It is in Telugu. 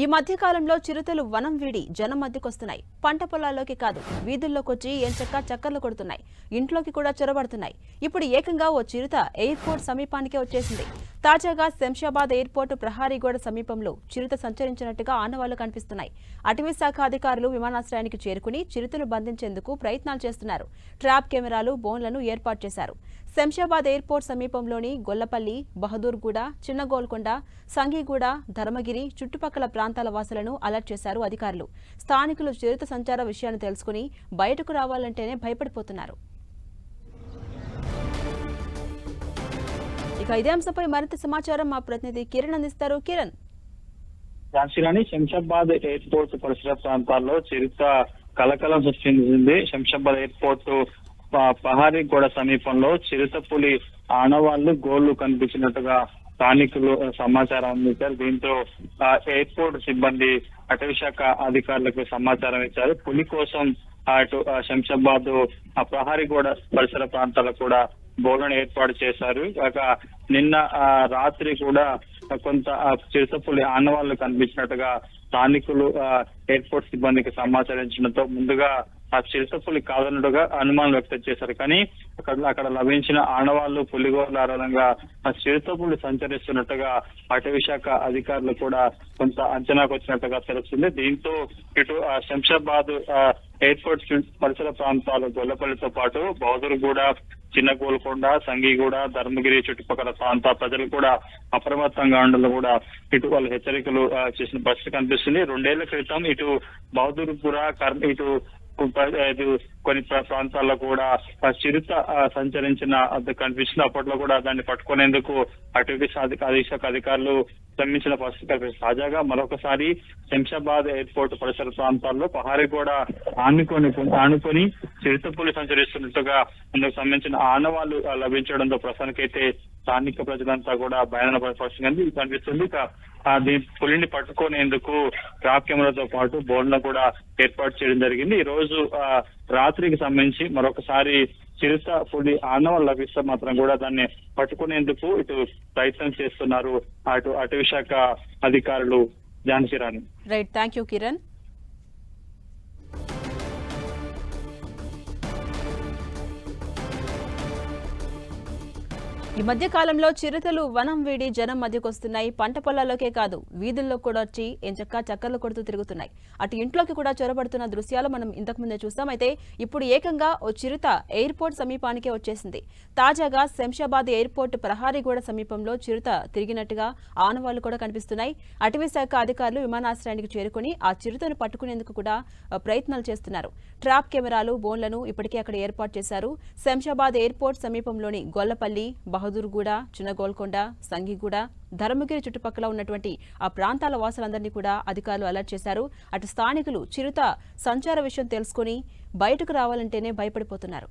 ఈ మధ్య కాలంలో చిరుతలు వనం వీడి జనం మధ్యకొస్తున్నాయి. పంట పొలాల్లోకి కాదు వీధుల్లోకొచ్చి ఎంచక్క చక్కర్లు కొడుతున్నాయి. ఇంట్లోకి కూడా చొరబడుతున్నాయి. ఇప్పుడు ఏకంగా ఓ చిరుత ఎయిర్పోర్ట్ సమీపానికే వచ్చేసింది. తాజాగా శంషాబాద్ ఎయిర్పోర్టు ప్రహారీగూడ సమీపంలో చిరుత సంచరించినట్టుగా ఆనవాళ్ళు కనిపిస్తున్నాయి. అటవీ శాఖ అధికారులు విమానాశ్రయానికి చేరుకుని చిరుతను బంధించేందుకు ప్రయత్నాలు చేస్తున్నారు. ట్రాప్ కెమెరాలు బోన్లను ఏర్పాటు చేశారు. శంషాబాద్ ఎయిర్పోర్ట్ సమీపంలోని గొల్లపల్లి బహదూర్గూడ చిన్నగోల్కొండ సంఘీగూడ ధర్మగిరి చుట్టుపక్కల ప్రాంతాల వాసులను అలర్ట్ చేశారు అధికారులు. స్థానికులు చిరుత సంచార విషయాన్ని తెలుసుకుని బయటకు రావాలంటేనే భయపడిపోతున్నారు. ఇదే అంశంపై మరింత సమాచారం మా ప్రతినిధి కిరణ్ అందిస్తారు. కిరణ్. ఝాన్సీలోని శంషాబాద్ ఎయిర్పోర్ట్ పరిసర ప్రాంతాల్లో చిరుత కలకలం సృష్టించింది. శంషాబాద్ ఎయిర్పోర్ట్ పహారీ గోడ సమీపంలో చిరుత పులి ఆనవాళ్ళు గోళ్ళు కనిపించినట్టుగా స్థానికులు సమాచారం అందించారు. దీంతో ఎయిర్పోర్ట్ సిబ్బంది అటవీ శాఖ అధికారులకు సమాచారం ఇచ్చారు. పులి కోసం అటు శంషాబాద్ ప్రహారీ గోడ పరిసర ప్రాంతాలకు కూడా బోర్డును ఏర్పాటు చేశారు. కాక నిన్న రాత్రి కూడా కొంత ఆ, చిరుతపులి ఆనవాళ్ళు కనిపించినట్టుగా స్థానికులు ఎయిర్పోర్ట్ సిబ్బందికి సమాచారించడంతో ముందుగా ఆ చిరుతపులి కాదన్నట్టుగా అనుమానం వ్యక్తం చేశారు. కానీ అక్కడ అక్కడ లభించిన ఆనవాళ్ళు పులిగోర్ల ఆధారంగా ఆ చిరుతపులి సంచరిస్తున్నట్టుగా అటవీ శాఖ అధికారులు కూడా కొంత అంచనాకు వచ్చినట్టుగా తెలుస్తుంది. దీంతో ఇటు శంషాబాద్ ఎయిర్పోర్ట్ పరిసర ప్రాంతాలు గొల్లపల్లితో పాటు బౌదర్గూడ చిన్న గోల్కొండ సంగిగూడ ధర్మగిరి చుట్టుపక్కల ప్రాంత ప్రజలు కూడా అప్రమత్తంగా ఉండాలని కూడా ఇటు వాళ్ళు హెచ్చరికలు చేసిన పరిస్థితి కనిపిస్తుంది. రెండేళ్ళ క్రితం ఇటు బహదూర్పుర కర్ ఇటు కొన్ని ప్రాంతాల్లో కూడా చిరుత సంచరించిన అది అప్పట్లో కూడా దాన్ని పట్టుకునేందుకు అటవీ అధీక్షక అధికారులు శ్రమించిన పరిస్థితి కనిపిస్తుంది. తాజాగా మరొకసారి శంషాబాద్ ఎయిర్పోర్ట్ పరిసర ప్రాంతాల్లో పహారీ కూడా ఆనుకొని ఆనుకొని చిరుతపులి సంచరిస్తున్నట్టుగా అందుకు సంబంధించిన ఆనవాళ్ళు లభించడంతో ప్రస్తుతానికైతే స్థానిక ప్రజలంతా కూడా భయాన పరిస్థితి అనేది కనిపిస్తుంది. ఇక దీని పులిని పట్టుకునేందుకు ట్రాప్ కెమెరాతో పాటు బోర్డును కూడా ఏర్పాటు చేయడం జరిగింది. ఈ రోజు ఆ, రాత్రికి సంబంధించి మరొకసారి చిరుత పులి ఆనవాళ్ళు లభిస్తే మాత్రం కూడా దాన్ని పట్టుకునేందుకు ఇటు ప్రయత్నం చేస్తున్నారు. అటు అటవీ శాఖ అధికారులు Jhansi Rani. Right thank you Kiran ఈ మధ్య కాలంలో చిరుతలు వనం వీడి జనం మధ్యకొస్తున్నాయి పంట పొలాల్లోకే కాదు వీధుల్లో కూడా వచ్చి ఎంచక్క చక్కర్లు కొడుతూ తిరుగుతున్నాయి. అటు ఇంట్లోకి కూడా చొరబడుతున్న దృశ్యాలు మనం ఇంతకు ముందే చూస్తాం అయితే ఇప్పుడు ఏకంగా ఓ చిరుత ఎయిర్పోర్ట్ సమీపానికే వచ్చేసింది. తాజాగా శంషాబాద్ ఎయిర్పోర్ట్ ప్రహారీగూడ సమీపంలో చిరుత తిరిగినట్టుగా ఆనవాళ్ళు కూడా కనిపిస్తున్నాయి. అటవీ శాఖ అధికారులు విమానాశ్రయానికి చేరుకుని ఆ చిరుతను పట్టుకునేందుకు కూడా ప్రయత్నాలు చేస్తున్నారు. ట్రాప్ కెమెరాలు బోన్లను ఇప్పటికే అక్కడ ఏర్పాటు చేశారు. శంషాబాద్ ఎయిర్పోర్ట్ సమీపంలోని గొల్లపల్లి బహదూర్గూడ చిన్నగోల్కొండ సంగిగూడ ధర్మగిరి చుట్టుపక్కల ఉన్నటువంటి ఆ ప్రాంతాల వాసులందరినీ కూడా అధికారులు అలర్ట్ చేశారు. అటు స్థానికులు చిరుత సంచార విషయం తెలుసుకుని బయటకు రావాలంటేనే భయపడిపోతున్నారు.